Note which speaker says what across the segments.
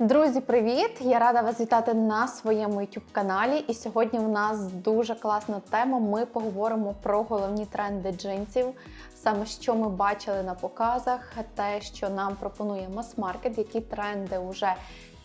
Speaker 1: Друзі, привіт! Я рада вас вітати на своєму youtube каналі. І сьогодні в нас дуже класна тема. Ми поговоримо про головні тренди джинсів, саме що ми бачили на показах, те, що нам пропонує мас-маркет, які тренди вже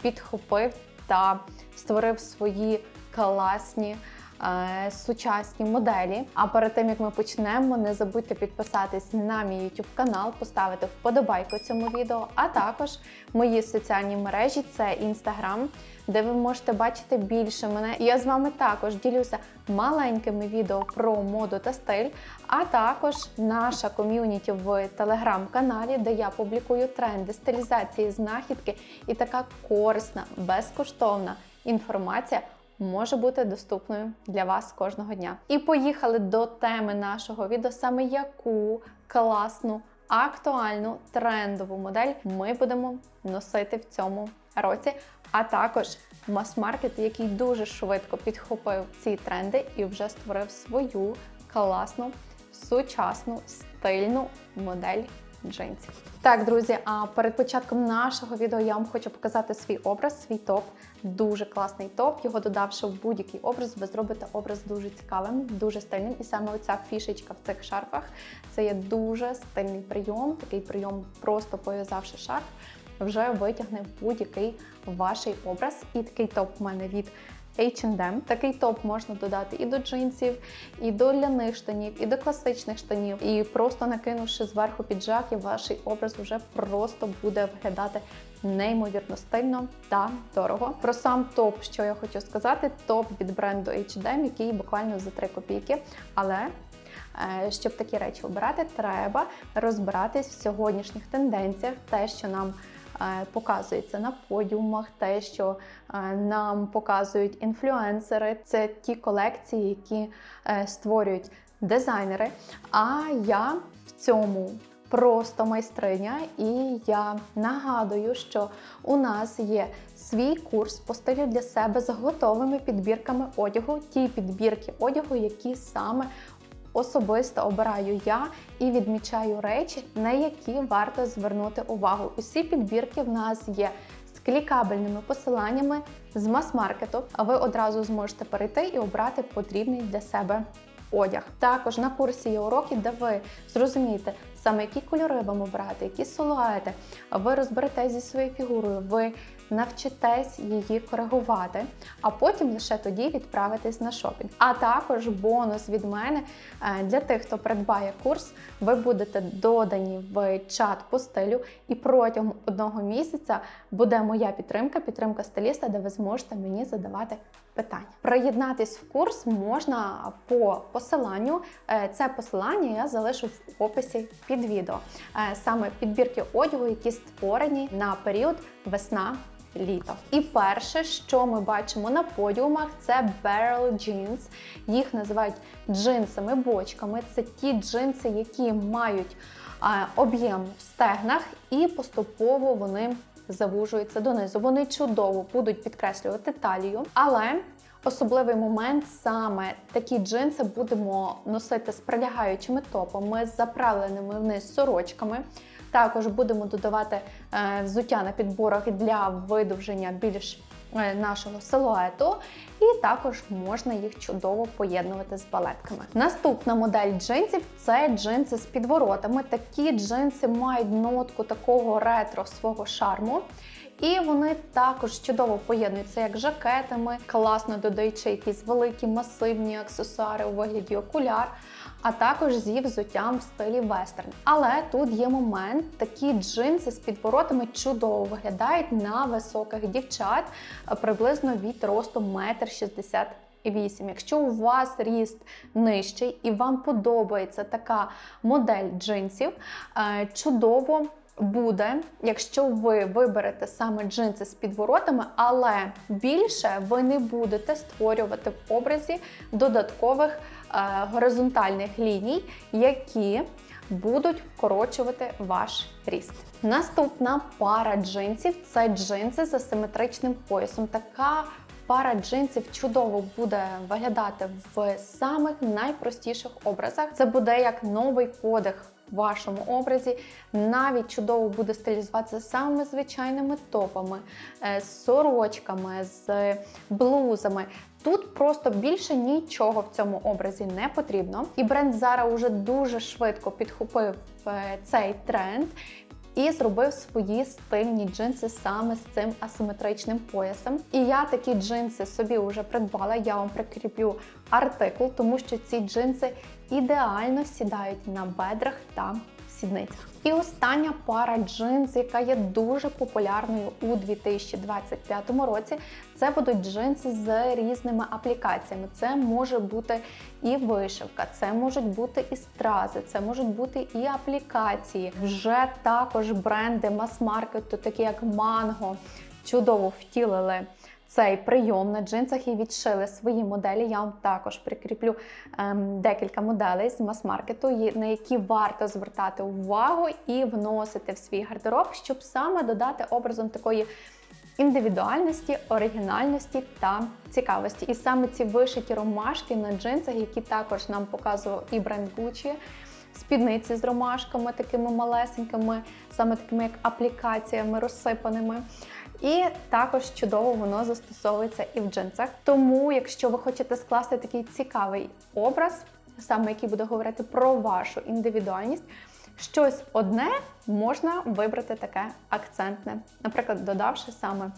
Speaker 1: підхопив та створив свої класні. Е, Сучасні моделі. А перед тим як ми почнемо, не забудьте підписатись на мій YouTube канал, поставити вподобайку цьому відео, а також мої соціальні мережі це Instagram, де ви можете бачити більше мене. Я з вами також ділюся маленькими відео про моду та стиль, а також наша ком'юніті в телеграм-каналі, де я публікую тренди, стилізації, знахідки і така корисна, безкоштовна інформація. Може бути доступною для вас кожного дня. І поїхали до теми нашого відео, саме яку класну, актуальну трендову модель ми будемо носити в цьому році, а також мас-маркет, який дуже швидко підхопив ці тренди і вже створив свою класну, сучасну, стильну модель джинсів. Так, друзі, а перед початком нашого відео я вам хочу показати свій образ, свій топ. Дуже класний топ. Його додавши в будь-який образ, ви зробите образ дуже цікавим, дуже стильним. І саме оця фішечка в цих шарфах це є дуже стильний прийом. Такий прийом, просто пов'язавши шарф, вже витягне будь-який ваш образ. І такий топ в мене від H&M. Такий топ можна додати і до джинсів, і до ляних штанів, і до класичних штанів. І просто накинувши зверху піджак, і ваш образ вже просто буде виглядати неймовірно стильно та дорого. Про сам топ, що я хочу сказати, топ від бренду H&M, який буквально за 3 копійки. Але е, щоб такі речі обирати, треба розбиратись в сьогоднішніх тенденціях, те, що нам показується на подіумах, те, що е, нам показують інфлюенсери, це ті колекції, які е, створюють дизайнери. А я в цьому просто майстриня, і я нагадую, що у нас є свій курс по стилю для себе з готовими підбірками одягу, ті підбірки одягу, які саме особисто обираю я і відмічаю речі, на які варто звернути увагу. Усі підбірки в нас є з клікабельними посиланнями з мас-маркету, а ви одразу зможете перейти і обрати потрібний для себе одяг. Також на курсі є уроки, де ви зрозумієте саме які кольори вам обрати, які силуети. Ви розберетесь зі своєю фігурою, ви навчитесь її коригувати, а потім лише тоді відправитесь на шопінг. А також бонус від мене е, для тих, хто придбає курс, ви будете додані в чат по стилю, і протягом одного місяця буде моя підтримка, підтримка стиліста, де ви зможете мені задавати питання. Приєднатись в курс можна по посиланню. Е, Це посилання я залишу в описі під відео. Е, Саме підбірки одягу, які створені на період весна. Літо. І перше, що ми бачимо на подіумах, це barrel jeans. Їх називають джинсами-бочками. Це ті джинси, які мають е, об'єм в стегнах, і поступово вони завужуються донизу. Вони чудово будуть підкреслювати талію, але Особливий момент саме такі джинси будемо носити з прилягаючими топами, з заправленими вниз сорочками. Також будемо додавати е, взуття на підборах для видовження більш е, нашого силуету, і також можна їх чудово поєднувати з балетками. Наступна модель джинсів це джинси з підворотами. Такі джинси мають нотку такого ретро свого шарму. І вони також чудово поєднуються як жакетами, класно додаючи якісь великі масивні аксесуари у вигляді окуляр, а також зі взуттям в стилі вестерн. Але тут є момент: такі джинси з підворотами чудово виглядають на високих дівчат приблизно від росту 1,68 м. Якщо у вас ріст нижчий і вам подобається така модель джинсів, е, чудово буде, якщо ви виберете саме джинси з підворотами, але більше ви не будете створювати в образі додаткових е, горизонтальних ліній, які будуть вкорочувати ваш ріст. Наступна пара джинсів це джинси з асиметричним поясом. Така Пара джинсів чудово буде виглядати в самих найпростіших образах. Це буде як новий подих вашому образі. Навіть чудово буде стилізуватися самими звичайними топами, е, з сорочками, з блузами. Тут просто більше нічого в цьому образі не потрібно. І бренд Zara уже дуже швидко підхопив е, цей тренд. І зробив свої стильні джинси саме з цим асиметричним поясом. І я такі джинси собі вже придбала. Я вам прикріплю артикул, тому що ці джинси ідеально сідають на бедрах та сідницях. І остання пара джинс, яка є дуже популярною у 2025 році, це будуть джинси з різними аплікаціями. Це може бути і вишивка, це можуть бути і стрази, це можуть бути і аплікації. Вже також бренди мас-маркету, такі як Mango, чудово втілили цей прийом на джинсах і відшили свої моделі. Я вам також прикріплю ем, декілька моделей з мас-маркету, на які варто звертати увагу і вносити в свій гардероб, щоб саме додати образом такої. Індивідуальності, оригінальності та цікавості. І саме ці вишиті ромашки на джинсах, які також нам показував і бренд Gucci, спідниці з ромашками, такими малесенькими, саме такими як аплікаціями розсипаними. І також чудово воно застосовується і в джинсах. Тому, якщо ви хочете скласти такий цікавий образ, саме який буде говорити про вашу індивідуальність, щось одне можна вибрати таке акцентне. Наприклад, додавши саме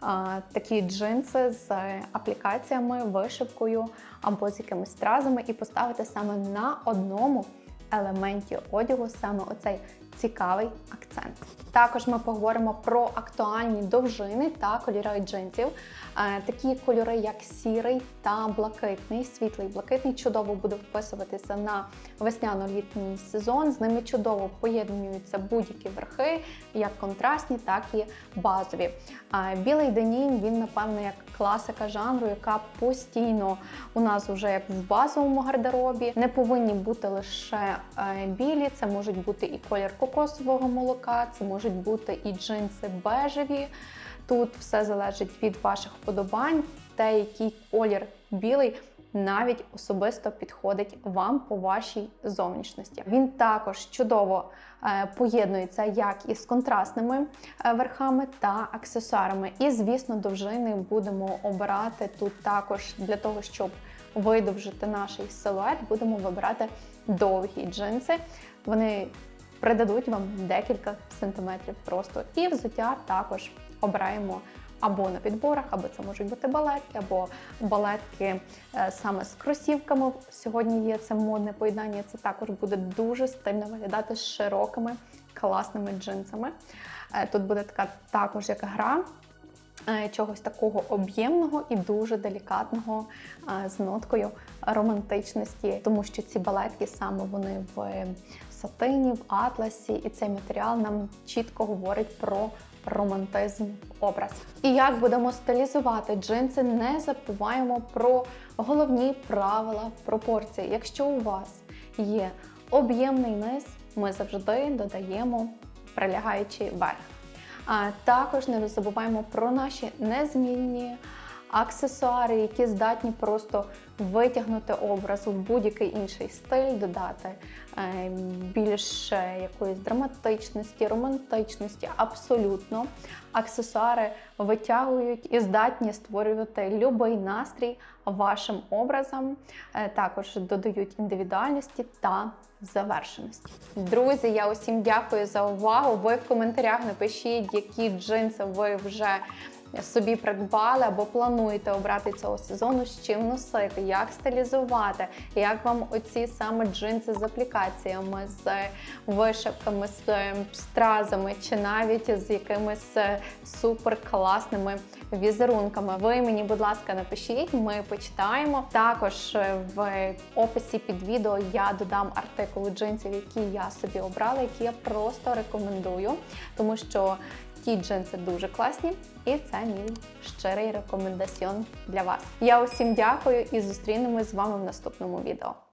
Speaker 1: а, такі джинси з аплікаціями, вишивкою або з якимись стразами, і поставити саме на одному елементі одягу саме оцей цікавий акцент. Також ми поговоримо про актуальні довжини та кольори джинсів. Е, Такі кольори, як сірий та блакитний, світлий блакитний, чудово буде вписуватися на весняно-літній сезон. З ними чудово поєднуються будь-які верхи, як контрастні, так і базові. Е, Білий денім він, напевно, як класика жанру, яка постійно у нас вже як в базовому гардеробі. Не повинні бути лише е, білі, це можуть бути і колір кокосового молока, це можуть бути і джинси бежеві. Тут все залежить від ваших вподобань, те, який колір білий. Навіть особисто підходить вам по вашій зовнішності. Він також чудово е, поєднується як із контрастними е, верхами та аксесуарами. І, звісно, довжини будемо обирати тут також для того, щоб видовжити наш силует, будемо вибирати довгі джинси. Вони придадуть вам декілька сантиметрів просто. І взуття також обираємо або на підборах, або це можуть бути балетки, або балетки е, саме з кросівками. Сьогодні є це модне поєднання. Це також буде дуже стильно виглядати з широкими класними джинсами. Е, Тут буде така також як гра. Е, Чогось такого об'ємного і дуже делікатного е, з ноткою романтичності, тому що ці балетки саме вони в сатині, в атласі, і цей матеріал нам чітко говорить про романтизм образ. І як будемо стилізувати джинси, не забуваємо про головні правила пропорції. Якщо у вас є об'ємний низ, ми завжди додаємо прилягаючий верх. А також не забуваємо про наші незмінні аксесуари, які здатні просто витягнути образ в будь-який інший стиль, додати е, більше якоїсь драматичності, романтичності. Абсолютно аксесуари витягують і здатні створювати будь-який настрій вашим образом. Е, Також додають індивідуальності та завершеності. Друзі, я усім дякую за увагу. Ви в коментарях напишіть, які джинси ви вже собі придбали або плануєте обрати цього сезону, з чим носити, як стилізувати, як вам оці саме джинси з аплікаціями, з вишивками, з е, стразами, чи навіть з якимись е, супер класними візерунками. Ви мені, будь ласка, напишіть, ми почитаємо. Також е, в описі під відео я додам артикули джинсів, які я собі обрала, які я просто рекомендую, тому що ті джинси дуже класні, і це мій щирий рекомендаціон для вас. Я усім дякую і зустрінемось з вами в наступному відео.